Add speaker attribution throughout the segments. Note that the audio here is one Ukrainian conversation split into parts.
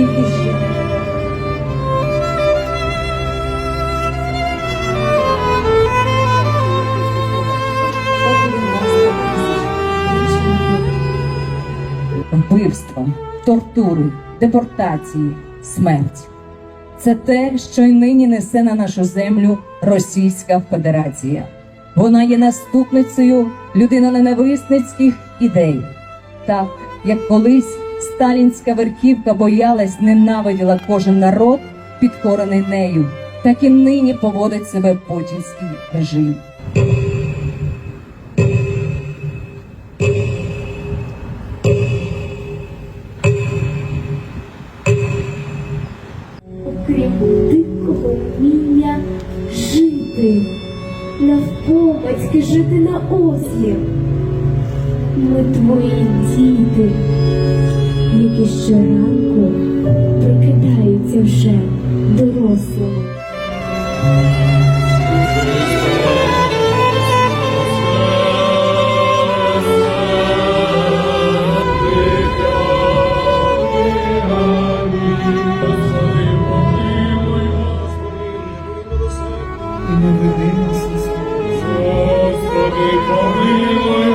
Speaker 1: Запоріжжя. Вбивства, тортури, депортації, смерть. Це те, що й нині несе на нашу землю Російська Федерація. Вона є наступницею людиноненависницьких ідей. Так, як колись сталінська верхівка боялась, ненавиділа кожен народ, підкорений нею, так і нині поводить себе путінський режим.
Speaker 2: окрім дикого вміння жити, навпомацьки жити на осліп. Ми твої діти, які щоранку прокидаються вже дорослими.
Speaker 3: Господи, помилуй,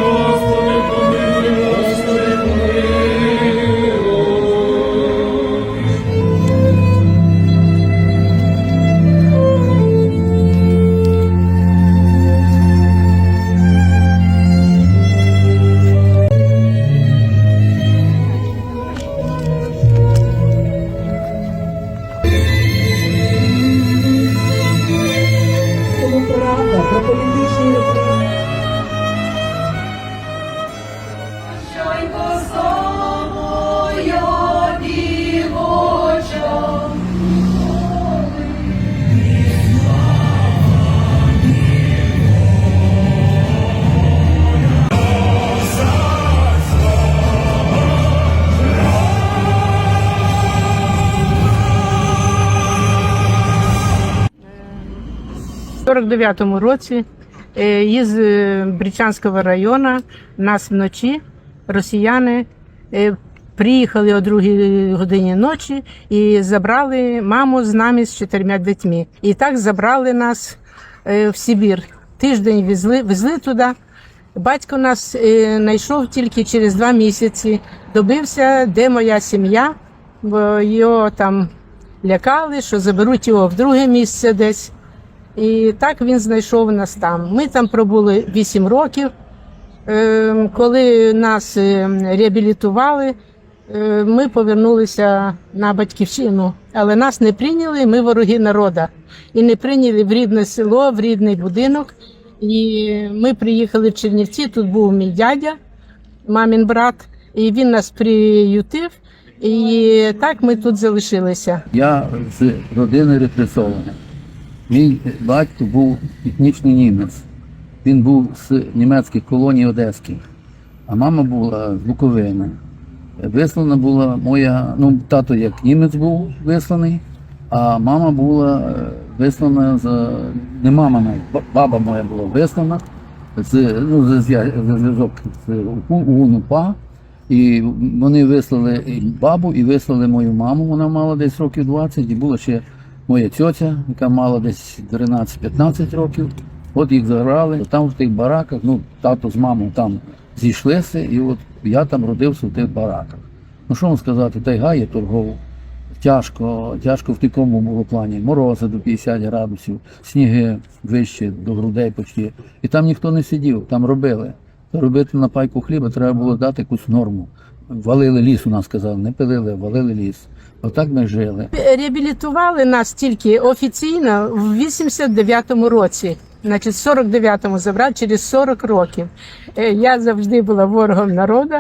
Speaker 4: 49-му році е, із е, Бричанського району нас вночі росіяни е, приїхали о другій годині ночі і забрали маму з нами з чотирма дітьми. І так забрали нас е, в Сибір. Тиждень везли, везли туди. Батько нас е, знайшов тільки через два місяці. Добився, де моя сім'я, бо його там лякали, що заберуть його в друге місце десь. І так він знайшов нас там. Ми там пробули 8 років. Е, Коли нас е, реабілітували, е, ми повернулися на батьківщину, але нас не прийняли, ми вороги народу. І не прийняли в рідне село, в рідний будинок. І ми приїхали в Чернівці, тут був мій дядя, мамін брат, і він нас приютив. І так ми тут залишилися.
Speaker 5: Я з родини репресованих. Мій батько був етнічний німець. Він був з німецьких колоній Одеських, а мама була з Буковини. Вислана була моя, ну, тато як німець був висланий, а мама була е, вислана з не мама, навіть, баба моя була вислана з, ну, зв'язок з УНУПА. І вони вислали і бабу, і вислали мою маму. Вона мала десь років 20, і була ще моя тьотя, яка мала десь 13-15 років. От їх заграли. Там в тих бараках, ну, тато з мамою там зійшлися, і от я там родився в тих бараках. Ну що вам сказати, тайга є торгову. Тяжко, тяжко в такому було плані. Морози до 50 градусів, сніги вище до грудей почти. І там ніхто не сидів, там робили. Робити на пайку хліба треба було дати якусь норму. Валили ліс, у нас сказали, не пилили, валили ліс. Отак ми жили.
Speaker 4: Реабілітували нас тільки офіційно в 89-му році. Значить, в 49-му забрали через 40 років. Е, Я завжди була ворогом народу.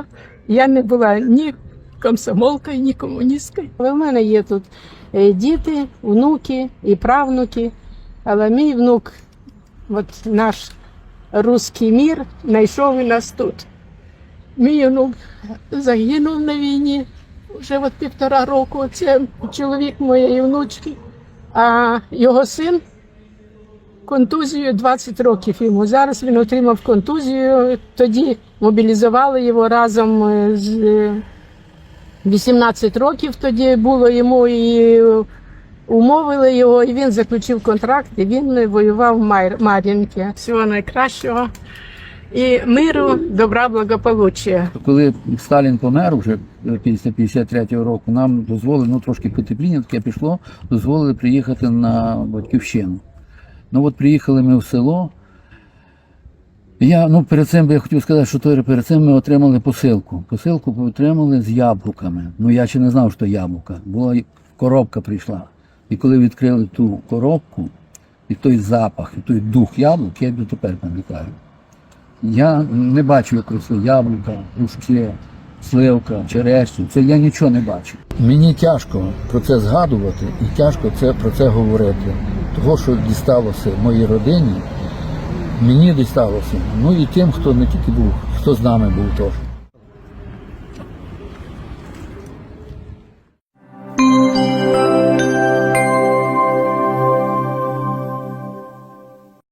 Speaker 4: Я не була ні комсомолкою, ні комуністкою. Але в мене є тут е, діти, внуки і правнуки. Але мій внук, от наш руський мір, знайшов і нас тут. Мій внук загинув на війні вже от півтора року. Це чоловік моєї внучки, а його син контузію 20 років йому. Зараз він отримав контузію. Тоді мобілізували його разом е, з е, 18 років тоді було йому і умовили його, і він заключив контракт, і він воював в Мар- Мар'їнці. Всього найкращого. І миру, добра, благополуччя.
Speaker 5: Коли Сталін помер вже е, після 53-го року, нам дозволили, ну трошки потепління таке пішло, дозволили приїхати на батьківщину. Ну от приїхали ми в село. Я ну перед цим би я хотів сказати, що той перед цим ми отримали посилку. Посилку отримали з яблуками. Ну я ще не знав, що яблука. Була коробка прийшла. І коли відкрили ту коробку, і той запах, і той дух яблук, я дотепер пам'ятаю. Я не бачу якогось яблука, грушки, сливка, черешню. Це я нічого не бачу. Мені тяжко про це згадувати і тяжко це, про це говорити. Того, що дісталося моїй родині, мені дісталося. Ну і тим, хто не тільки був, хто з нами був теж.